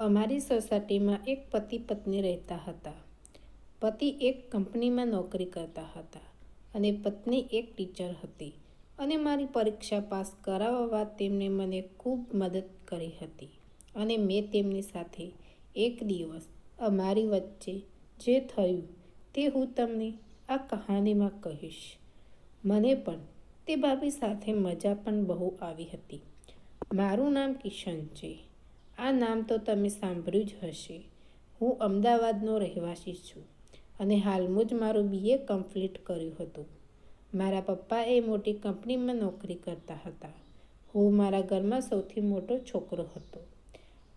અમારી સોસાયટીમાં એક પતિ પત્ની રહેતા હતા. પતિ એક કંપનીમાં નોકરી કરતા હતા અને પત્ની એક ટીચર હતી અને મારી પરીક્ષા પાસ કરાવવા તેમણે મને ખૂબ મદદ કરી હતી અને મેં તેમની સાથે એક દિવસ અમારી વચ્ચે જે થયું તે હું તમને આ કહાનીમાં કહીશ. મને પણ તે ભાભી સાથે મજા પણ બહુ આવી હતી. મારું નામ કિશન છે. આ નામ તો તમે સાંભળ્યું જ હશે. હું અમદાવાદનો રહેવાસી છું અને હાલમાં જ મારું બીએ કમ્પ્લીટ કર્યું હતું. મારા પપ્પા એ મોટી કંપનીમાં નોકરી કરતા હતા. હું મારા ઘરમાં સૌથી મોટો છોકરો હતો.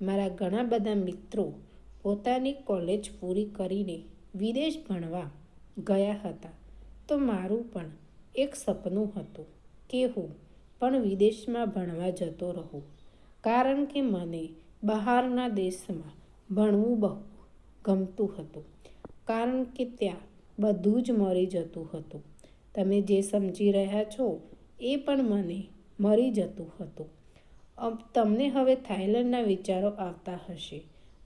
મારા ઘણા બધા મિત્રો પોતાની કોલેજ પૂરી કરીને વિદેશ ભણવા ગયા હતા. તો મારું પણ એક સપનું હતું કે હું પણ વિદેશમાં ભણવા જતો રહું. કારણ કે મને બહારના દેશમાં ભણવું બહુ ગમતું હતું. કારણ કે ત્યાં બધું જ મરી જતું હતું. તમે જે સમજી રહ્યા છો એ પણ મને મરી જતું હતું. તમને હવે થાઈલેન્ડના વિચારો આવતા હશે,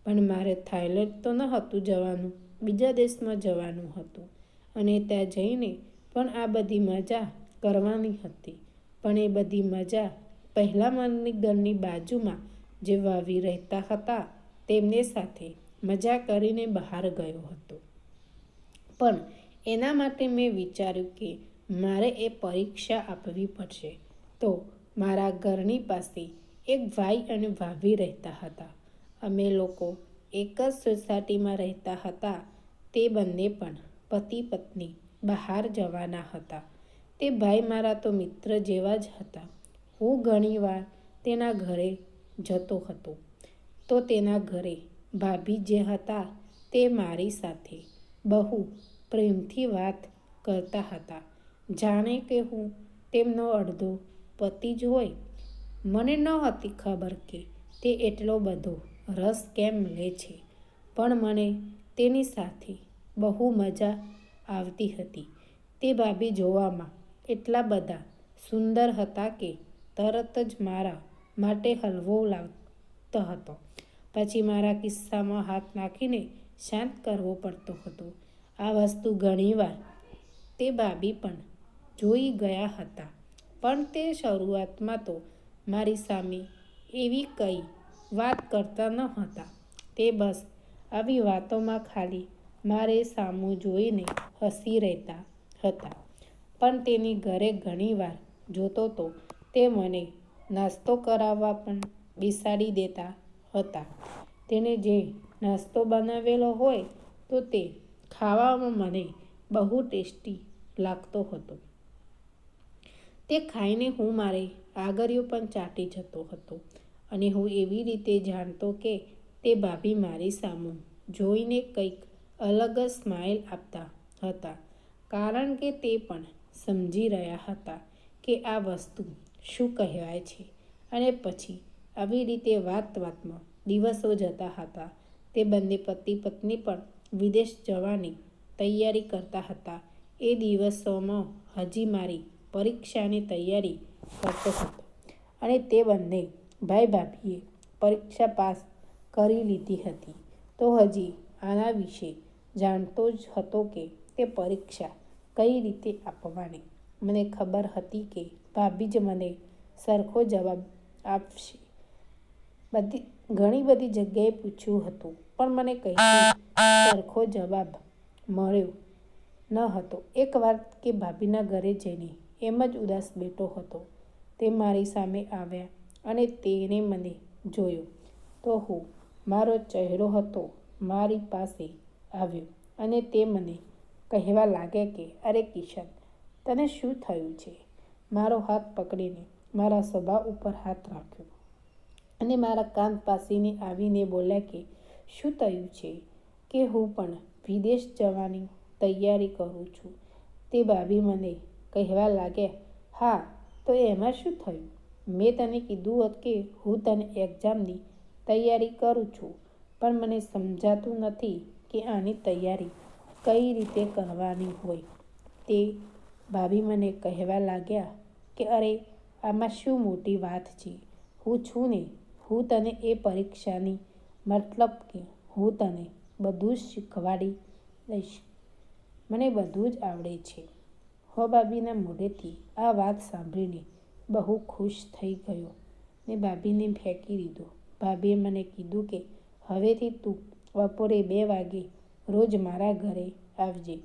પણ મારે થાઈલેન્ડ તો ન હતું જવાનું, બીજા દેશમાં જવાનું હતું. અને ત્યાં જઈને પણ આ બધી મજા કરવાની હતી. પણ એ બધી મજા પહેલાં મનની ઘરની બાજુમાં જે વાવી રહેતા હતા તેમને સાથે મજા કરીને બહાર ગયો હતો. પણ એના માટે મેં વિચાર્યું કે મારે એ પરીક્ષા આપવી પડશે. તો મારા ઘરની પાસે એક ભાઈ અને ભાભી રહેતા હતા. અમે લોકો એક જ સોસાયટીમાં રહેતા હતા. તે બંને પણ પતિ પત્ની બહાર જવાના હતા. તે ભાઈ મારા તો મિત્ર જેવા જ હતા. હું ઘણીવાર તેના ઘરે જતો હતો. તો તેના ઘરે ભાભી જે હતા તે મારી સાથે બહુ પ્રેમથી વાત કરતા હતા. જાણે કે હું તેમનો અડધો પતિ જ હોય. મને ન હતી ખબર કે તે એટલો બધો રસ કેમ લે છે, પણ મને તેની સાથે બહુ મજા આવતી હતી. તે ભાભી જોવામાં એટલા બધા સુંદર હતા કે તરત જ મારા માટે હલવો લાવતો હતો. પછી મારા કિસ્સામાં હાથ નાખીને શાંત કરવો પડતો હતો. આ વસ્તુ ઘણીવાર તે બાબી પણ જોઈ ગયા હતા. પણ તે શરૂઆતમાં તો મારી સામે એવી કંઈ વાત કરતા ન હતા. તે બસ આવી વાતોમાં ખાલી મારે સામું જોઈને હસી રહેતા હતા. પણ તેની ઘરે ઘણીવાર જોતો તો તે મને નાસ્તો કરાવવા પણ બેસાડી દેતા હતા. તેને જે નાસ્તો બનાવેલો હોય તો તે ખાવામાં મને બહુ ટેસ્ટી લાગતો હતો. તે ખાઈને હું મારે આગળિયો પણ ચાટી જતો હતો અને હું એવી રીતે જાણતો કે તે ભાભી મારી સામું જોઈને કંઈક અલગ જ સ્માઇલ આપતા હતા. કારણ કે તે પણ સમજી રહ્યા હતા કે આ વસ્તુ શું કહેવાય છે? અને પછી આવી રીતે વાત વાતમાં દિવસો જતા હતા. તે બંને પતિ પત્ની પણ વિદેશ જવાની તૈયારી કરતા હતા. એ દિવસોમાં હજી મારી પરીક્ષાની તૈયારી કરતો હતો. અને તે બંને ભાઈ ભાભીએ પરીક્ષા પાસ કરી લીધી હતી. તો હજી આના વિશે જાણતો જ હતો કે તે પરીક્ષા કઈ રીતે આપવાની. મને ખબર હતી કે ભાભી જ મને સરખો જવાબ આપશે. બધી, ઘણી બધી જગ્યાએ પૂછ્યું હતું, પણ મને કહીથી સરખો જવાબ મળ્યો ન હતો. એકવાર કે ભાભીના ઘરે જઈને એમ જ ઉદાસ બેઠો હતો. તે મારી સામે આવ્યા અને તેને મને જોયો. તો હું, મારો ચહેરો હતો મારી પાસે આવ્યો અને તે મને કહેવા લાગ્યા કે, અરે કિશન તને શું થયું છે? મારો હાથ પકડીને મારા સ્વભાવ ઉપર હાથ રાખ્યો અને મારા કાન પાસીને આવીને બોલ્યા કે, શું થયું છે કે હું પણ વિદેશ જવાની તૈયારી કરું છું તે ભાભી મને કહેવા લાગ્યા, હા, તો એમાં શું થયું? મેં તને કીધું હોત કે હું તને એક્ઝામની તૈયારી કરું છું, પણ મને સમજાતું નથી કે આની તૈયારી કઈ રીતે કરવાની હોય. તે ભાભી મને કહેવા લાગ્યા કે, અરે, આમાં શું મોટી વાત છે? હું છું ને, હું તને એ પરીક્ષાની મતલબ કે હું તને બધું જ શીખવાડી દઈશ. મને બધું જ આવડે છે. હો ભાભીના મોઢેથી આ વાત સાંભળીને બહુ ખુશ થઈ ગયો ને ભાભીને ફેંકી દીધો. ભાભીએ મને કીધું કે, હવેથી તું બપોરે બે વાગે રોજ મારા ઘરે આવજે.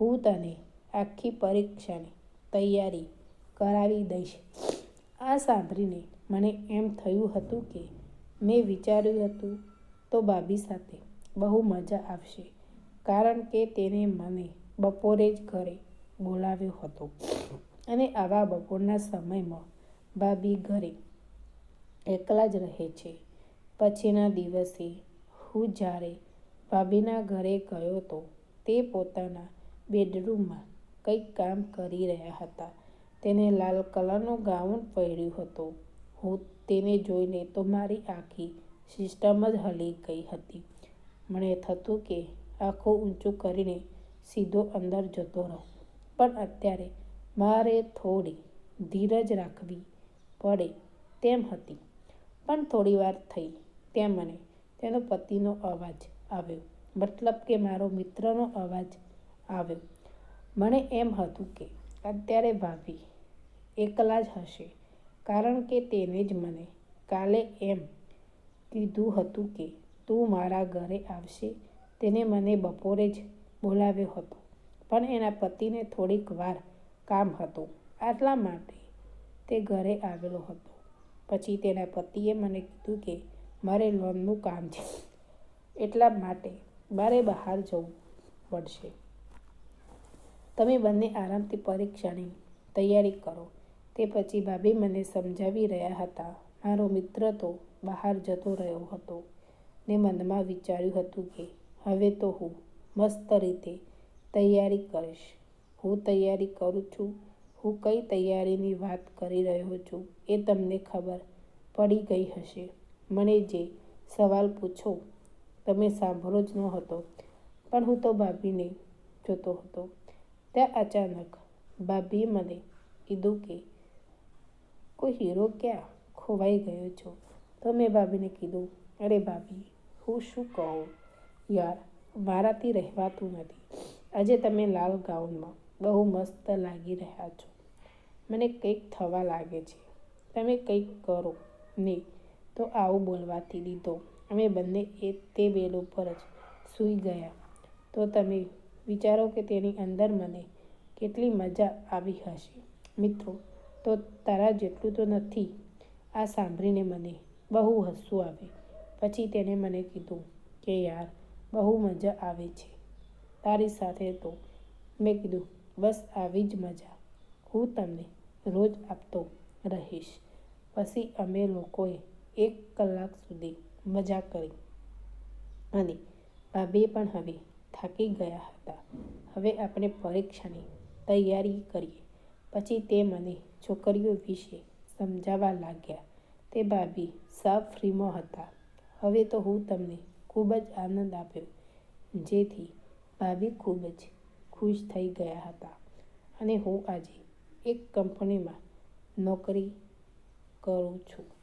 હું તને આખી પરીક્ષાની તૈયારી કરાવી દઈશ. આ સાંભળીને મને એમ થયું હતું કે મેં વિચાર્યું હતું તો ભાભી સાથે બહુ મજા આવશે, કારણ કે તેને મને બપોરે જ ઘરે બોલાવ્યો હતો. અને આવા બપોરના સમયમાં ભાભી ઘરે એકલા જ રહે છે. પછીના દિવસે હું જ્યારે ભાભીના ઘરે ગયો તો તે પોતાના બેડરૂમમાં કંઈક કામ કરી રહ્યા હતા. તેને લાલ કલરનું ગાઉન પહેર્યું હતું. હું તેને જોઈને તો મારી આખી સિસ્ટમ જ હલી ગઈ હતી. મને થતું કે આંખો ઊંચું કરીને સીધો અંદર જતો રહું. પણ અત્યારે મારે થોડી ધીરજ રાખવી પડે તેમ હતી. પણ થોડી વાર થઈ તેમ મને તેનો પતિનો અવાજ આવ્યો. મતલબ કે મારો મિત્રનો અવાજ આવ્યો. મને એમ હતું કે અત્યારે ભાભી એકલા જ હશે, કારણ કે તેને જ મને કાલે એમ કીધું હતું કે તું મારા ઘરે આવશે. તેને મને બપોરે જ બોલાવ્યો હતો, પણ એના પતિને થોડીક વાર કામ હતું. આટલા માટે તે ઘરે આવેલો હતો. પછી તેના પતિએ મને કીધું કે મારે લોનનું કામ છે, એટલા માટે મારે બહાર જવું પડશે. તમે બંને આરામથી પરીક્ષાની તૈયારી કરો. તે પછી ભાભી મને સમજાવી રહ્યા હતા. મારો મિત્ર તો બહાર જતો રહ્યો હતો ને મનમાં વિચાર્યું હતું કે, હવે તો હું મસ્ત રીતે તૈયારી કરીશ. હું તૈયારી કરું છું. હું કઈ તૈયારીની વાત કરી રહ્યો છું એ તમને ખબર પડી ગઈ હશે. મને જે સવાલ પૂછો, તમે સાંભળો જ ન હતો પણ હું તો ભાભીને જોતો હતો. ત્યાં અચાનક ભાભીએ મને કીધું કે કોઈ હીરો ક્યાં ખોવાઈ ગયો છો તો મેં ભાભીને કીધું અરે ભાભી હું શું કહું યાર મારાથી રહેવાતું નથી આજે તમે લાલ ગાઉનમાં બહુ મસ્ત લાગી રહ્યા છો મને કંઈક થવા લાગે છે તમે કંઈક કરો નહીં તો આવું બોલવાથી દીધો અમે બંને એ તે બેડ ઉપર જ સૂઈ ગયા. તો તમે વિચારો કે તેની અંદર મને કેટલી મજા આવી હશે. મિત્રો, તો તારા જેટલું તો નથી. આ સાંભળીને મને બહુ હસવું આવે. પછી તેને મને કીધું કે, યાર, બહુ મજા આવે છે. તારી સાથે તો મેં કીધું, બસ આવી જ મજા. હું તમને રોજ આપતો રહીશ. પછી અમે લોકોએ એક કલાક સુધી મજા કરી. અને ભાભી પણ હવે થાકી ગયા હતા. હવે આપણે પરીક્ષાની તૈયારી કરીએ. પછી તે મને છોકરીઓ વિશે સમજાવવા લાગ્યા. તે ભાભી સાફ ફ્રીમાં હતા. હવે તો હું તમને ખૂબ જ આનંદ આપ્યો, જેથી ભાભી ખૂબ જ ખુશ થઈ ગયા હતા. અને હું આજે એક કંપનીમાં નોકરી કરું છું.